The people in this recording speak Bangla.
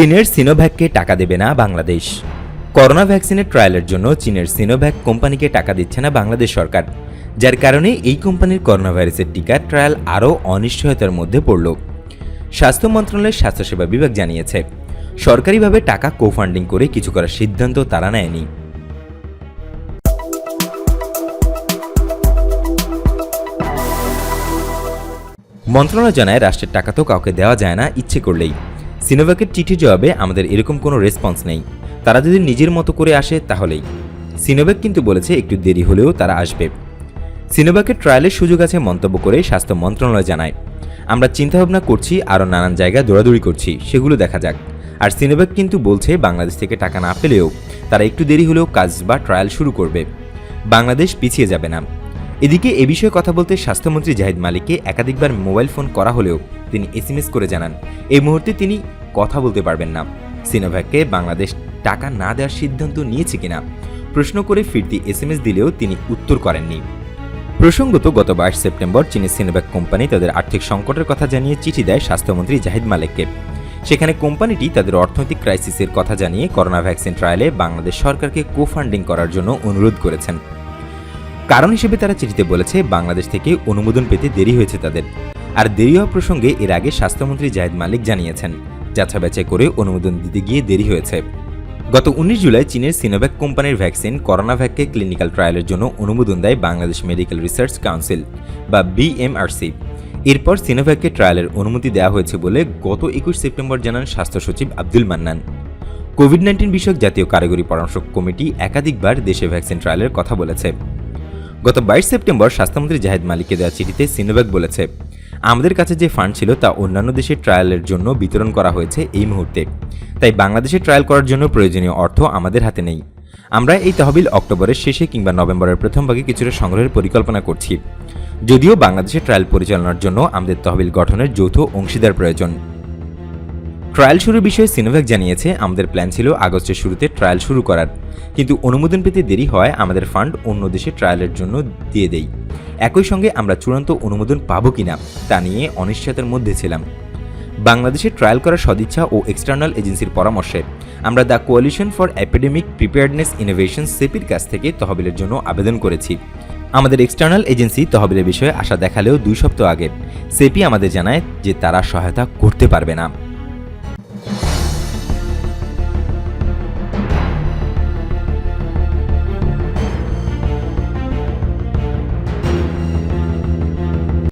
চীনের সিনোভ্যাককে টাকা দেবে না বাংলাদেশ। করোনা ভ্যাকসিনের ট্রায়ালের জন্য চীনের সিনোভ্যাক কোম্পানিকে টাকা দিচ্ছে না বাংলাদেশ সরকার, যার কারণে এই কোম্পানির করোনা ভাইরাসের টিকার ট্রায়াল আরও অনিশ্চয়তার মধ্যে পড়ল। স্বাস্থ্য মন্ত্রণালয়ের স্বাস্থ্যসেবা বিভাগ জানিয়েছে, সরকারিভাবে টাকা কোফান্ডিং করে কিছু করার সিদ্ধান্ত তারা নেয়নি। মন্ত্রণালয় জানায়, রাষ্ট্রের টাকা তো কাউকে দেওয়া যায় না, ইচ্ছে করলেই। সিনোভ্যাকের চিঠি জবাবে আমাদের এরকম কোনো রেসপন্স নেই। তারা যদি নিজের মতো করে আসে, তাহলেই। সিনোভ্যাক কিন্তু বলেছে, একটু দেরি হলেও তারা আসবে। সিনোভ্যাকের ট্রায়ালের সুযোগ আছে মন্তব্য করে স্বাস্থ্য মন্ত্রণালয় জানায়। আমরা চিন্তাভাবনা করছি, আরও নানান জায়গায় দৌড়াদৌড়ি করছি, সেগুলো দেখা যাক। আর সিনোভ্যাক কিন্তু বলছে, বাংলাদেশ থেকে টাকা না পেলেও তারা একটু দেরি হলেও কাজ বা ট্রায়াল শুরু করবে। বাংলাদেশ পিছিয়ে যাবে না। এদিকে এ বিষয়ে কথা বলতে স্বাস্থ্যমন্ত্রী জাহিদ মালিককে একাধিকবার মোবাইল ফোন করা হলেও তিনি এসএমএস করে জানান, এই মুহূর্তে তিনি কথা বলতে পারবেন না। সিনোভ্যাককে বাংলাদেশ টাকা না দেওয়ার সিদ্ধান্ত নিয়েছে কিনা, প্রশ্ন করে ফিরতি এসএমএস দিলেও তিনি উত্তর করেননি। প্রসঙ্গত, গত বাইশ সেপ্টেম্বর চীনের সিনোভ্যাক কোম্পানি তাদের আর্থিক সংকটের কথা জানিয়ে চিঠি দেয় স্বাস্থ্যমন্ত্রী জাহিদ মালিককে। সেখানে কোম্পানিটি তাদের অর্থনৈতিক ক্রাইসিসের কথা জানিয়ে করোনা ভ্যাকসিন ট্রায়ালে বাংলাদেশ সরকারকে কোফান্ডিং করার জন্য অনুরোধ করেছেন। কারণ হিসেবে তারা চিঠিতে বলেছে, বাংলাদেশ থেকে অনুমোদন পেতে দেরি হয়েছে তাদের। আর দেরি হওয়া প্রসঙ্গে এর আগে স্বাস্থ্যমন্ত্রী জাহেদ মালিক জানিয়েছেন যাচা বাছাই করে অনুমোদন দিতে গিয়ে দেরি হয়েছে। গত উনিশ জুলাই চীনের সিনোভ্যাক কোম্পানির ভ্যাকসিন করোনাভ্যাককে ক্লিনিক্যাল ট্রায়ালের জন্য অনুমোদন দেয় বাংলাদেশ মেডিকেল রিসার্চ কাউন্সিল, বা বিএমআরসি। এরপর সিনোভ্যাককে ট্রায়ালের অনুমতি দেওয়া হয়েছে বলে গত একুশ সেপ্টেম্বর জানান স্বাস্থ্য সচিব আব্দুল মান্নান। কোভিড নাইন্টিন বিষয়ক জাতীয় কারিগরি পরামর্শ কমিটি একাধিকবার দেশে ভ্যাকসিন ট্রায়ালের কথা বলেছে। গত বাইশ সেপ্টেম্বর স্বাস্থ্যমন্ত্রী জাহেদ মালিককে দেওয়া চিঠিতে সিনোভ্যাক বলেছে, আমাদের কাছে যে ফান্ড ছিল তা অন্যান্য দেশের ট্রায়ালের জন্য বিতরণ করা হয়েছে এই মুহূর্তে। তাই বাংলাদেশে ট্রায়াল করার জন্য প্রয়োজনীয় অর্থ আমাদের হাতে নেই। আমরা এই তহবিল অক্টোবরের শেষে কিংবা নভেম্বরের প্রথম ভাগে কিছুটা সংগ্রহের পরিকল্পনা করছি। যদিও বাংলাদেশে ট্রায়াল পরিচালনার জন্য আমাদের তহবিল গঠনের যৌথ অংশীদার প্রয়োজন। ট্রায়াল শুরুর বিষয়ে সিনোভ্যাক জানিয়েছে, আমাদের প্ল্যান ছিল আগস্টের শুরুতে ট্রায়াল শুরু করার। কিন্তু অনুমোদন পেতে দেরি হয়, আমাদের ফান্ড অন্য দেশে ট্রায়ালের জন্য দিয়ে দেই। একই সঙ্গে আমরা চূড়ান্ত অনুমোদন পাবো কিনা, তা নিয়ে অনিশ্চয়তার মধ্যে ছিলাম। বাংলাদেশে ট্রায়াল করার সদিচ্ছা ও এক্সটার্নাল এজেন্সির পরামর্শে, আমরা the coalition for epidemic preparedness innovation সেপির কাছ থেকে তহবিলের জন্য আবেদন করেছি। আমাদের এক্সটার্নাল এজেন্সি তহবিলের বিষয়ে আশা দেখালেও দুই সপ্তাহ আগে সেপি আমাদের জানায় যে তারা সহায়তা করতে পারবে না।